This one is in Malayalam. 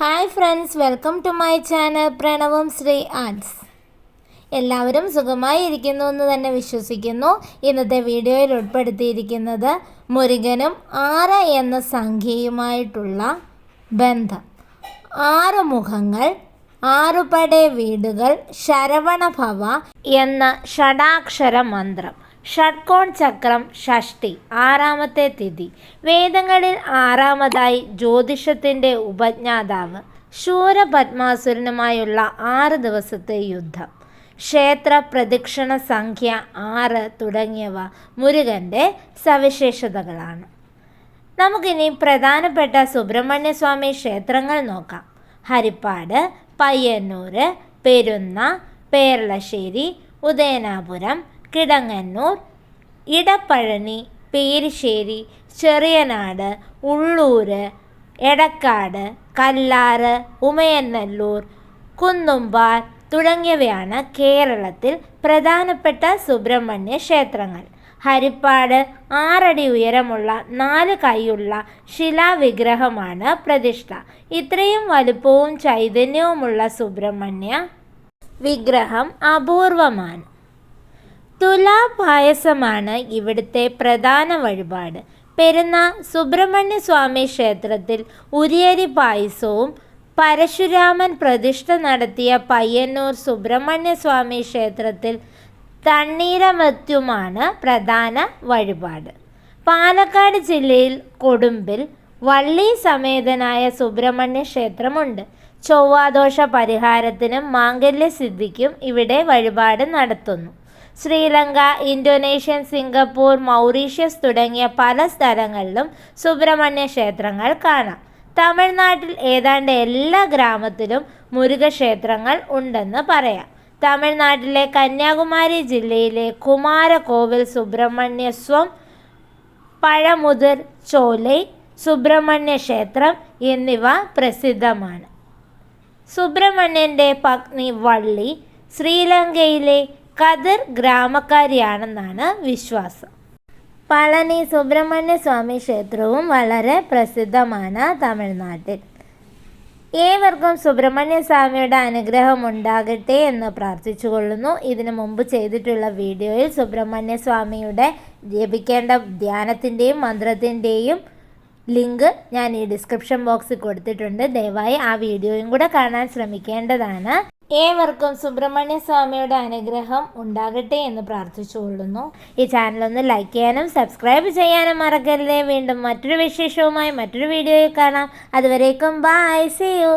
Hi friends welcome to my channel Pranavam Sree arts എല്ലാവരും സുഖമായി ഇരിക്കുന്നു എന്ന് തന്നെ വിശ്വസിക്കുന്നു. ഇന്നത്തെ വീഡിയോയിൽ ഉൾപ്പെടുത്തിയിരിക്കുന്നത് മുരുകനും ആറ് എന്ന സംഖ്യയുമായിട്ടുള്ള ബന്ധം. ആറ് മുഖങ്ങൾ ആറുപടെ വീടുകൾ ശരവണഭവ എന്ന ഷടാക്ഷര മന്ത്രം. ഷഡ്കോൺ ചക്രം ഷഷ്ടി ആറാമത്തെ തിഥി. വേദങ്ങളിൽ ആറാമതായി ജ്യോതിഷത്തിന്റെ ഉപജ്ഞാതാവ് ശൂരപത്മാസുരനുമായുള്ള ആറ് ദിവസത്തെ യുദ്ധം. ക്ഷേത്ര പ്രദക്ഷിണ സംഖ്യ ആറ് തുടങ്ങിയവ മുരുകന്റെ സവിശേഷതകളാണ്. നമുക്കിനി പ്രധാനപ്പെട്ട സുബ്രഹ്മണ്യസ്വാമി ക്ഷേത്രങ്ങൾ നോക്കാം. ഹരിപ്പാട് പയ്യന്നൂർ പെരുന്ന പേരളശ്ശേരി ഉദയനാപുരം കിടങ്ങന്നൂർ. ഇടപ്പഴനി പേരിശ്ശേരി ചെറിയനാട് ഉള്ളൂർ എടക്കാട് കല്ലാറ് ഉമയന്നല്ലൂർ കുന്നുമ്പാർ തുടങ്ങിയവയാണ് കേരളത്തിൽ പ്രധാനപ്പെട്ട സുബ്രഹ്മണ്യ ക്ഷേത്രങ്ങൾ. ഹരിപ്പാട് ആറടി ഉയരമുള്ള നാല് കൈയുള്ള ശിലാവിഗ്രഹമാണ് പ്രതിഷ്ഠ. ഇത്രയും വലുപ്പവും ചൈതന്യവുമുള്ള സുബ്രഹ്മണ്യ വിഗ്രഹം അപൂർവമാണ്. തുലാ പായസമാണ് ഇവിടുത്തെ പ്രധാന വഴിപാട്. പെരുന്ന സുബ്രഹ്മണ്യ സ്വാമി ക്ഷേത്രത്തിൽ ഉരിയരി പായസവും പരശുരാമൻ പ്രതിഷ്ഠ നടത്തിയ പയ്യന്നൂർ സുബ്രഹ്മണ്യ സ്വാമി ക്ഷേത്രത്തിൽ തണ്ണീരമത്യുമാണ് പ്രധാന വഴിപാട്. പാലക്കാട് ജില്ലയിൽ കൊടുമ്പിൽ വള്ളി സമേതനായ സുബ്രഹ്മണ്യ ക്ഷേത്രമുണ്ട്. ചൊവ്വാദോഷ പരിഹാരത്തിനും മാംഗല്യ സിദ്ധിക്കും ഇവിടെ വഴിപാട് നടത്തുന്നു. ശ്രീലങ്ക ഇന്തോനേഷ്യൻ സിംഗപ്പൂർ മൗറീഷ്യസ് തുടങ്ങിയ പല സ്ഥലങ്ങളിലും സുബ്രഹ്മണ്യ ക്ഷേത്രങ്ങൾ കാണാം. തമിഴ്നാട്ടിൽ ഏതാണ്ട് എല്ലാ ഗ്രാമത്തിലും മുരുകക്ഷേത്രങ്ങൾ ഉണ്ടെന്ന് പറയാം. തമിഴ്നാട്ടിലെ കന്യാകുമാരി ജില്ലയിലെ കുമാരകോവിൽ സുബ്രഹ്മണ്യസ്വം പഴമുതിർ ചോലൈ സുബ്രഹ്മണ്യ ക്ഷേത്രം എന്നിവ പ്രസിദ്ധമാണ്. സുബ്രഹ്മണ്യന്റെ പത്നി വള്ളി ശ്രീലങ്കയിലെ കതിർ ഗ്രാമക്കാരിയാണെന്നാണ് വിശ്വാസം. പളനി സുബ്രഹ്മണ്യ സ്വാമി ക്ഷേത്രവും വളരെ പ്രസിദ്ധമാണ് തമിഴ്നാട്ടിൽ. ഏവർക്കും സുബ്രഹ്മണ്യ സ്വാമിയുടെ അനുഗ്രഹം ഉണ്ടാകട്ടെ എന്ന് പ്രാർത്ഥിച്ചുകൊള്ളുന്നു. ഇതിനു മുമ്പ് ചെയ്തിട്ടുള്ള വീഡിയോയിൽ സുബ്രഹ്മണ്യ സ്വാമിയുടെ ജപിക്കേണ്ട ധ്യാനത്തിന്റെയും മന്ത്രത്തിന്റെയും ലിങ്ക് ഞാൻ ഈ ഡിസ്ക്രിപ്ഷൻ ബോക്സിൽ കൊടുത്തിട്ടുണ്ട്. ദയവായി ആ വീഡിയോയും കൂടെ കാണാൻ ശ്രമിക്കേണ്ടതാണ്. ഏവർക്കും സുബ്രഹ്മണ്യ സ്വാമിയുടെ അനുഗ്രഹം ഉണ്ടാകട്ടെ എന്ന് പ്രാർത്ഥിച്ചുകൊള്ളുന്നു. ഈ ചാനൽ ഒന്ന് ലൈക്ക് ചെയ്യാനും സബ്സ്ക്രൈബ് ചെയ്യാനും മറക്കരുതേ. വീണ്ടും മറ്റൊരു വിശേഷവുമായി മറ്റൊരു വീഡിയോയിൽ കാണാം. അതുവരേക്കും ബൈ സി യു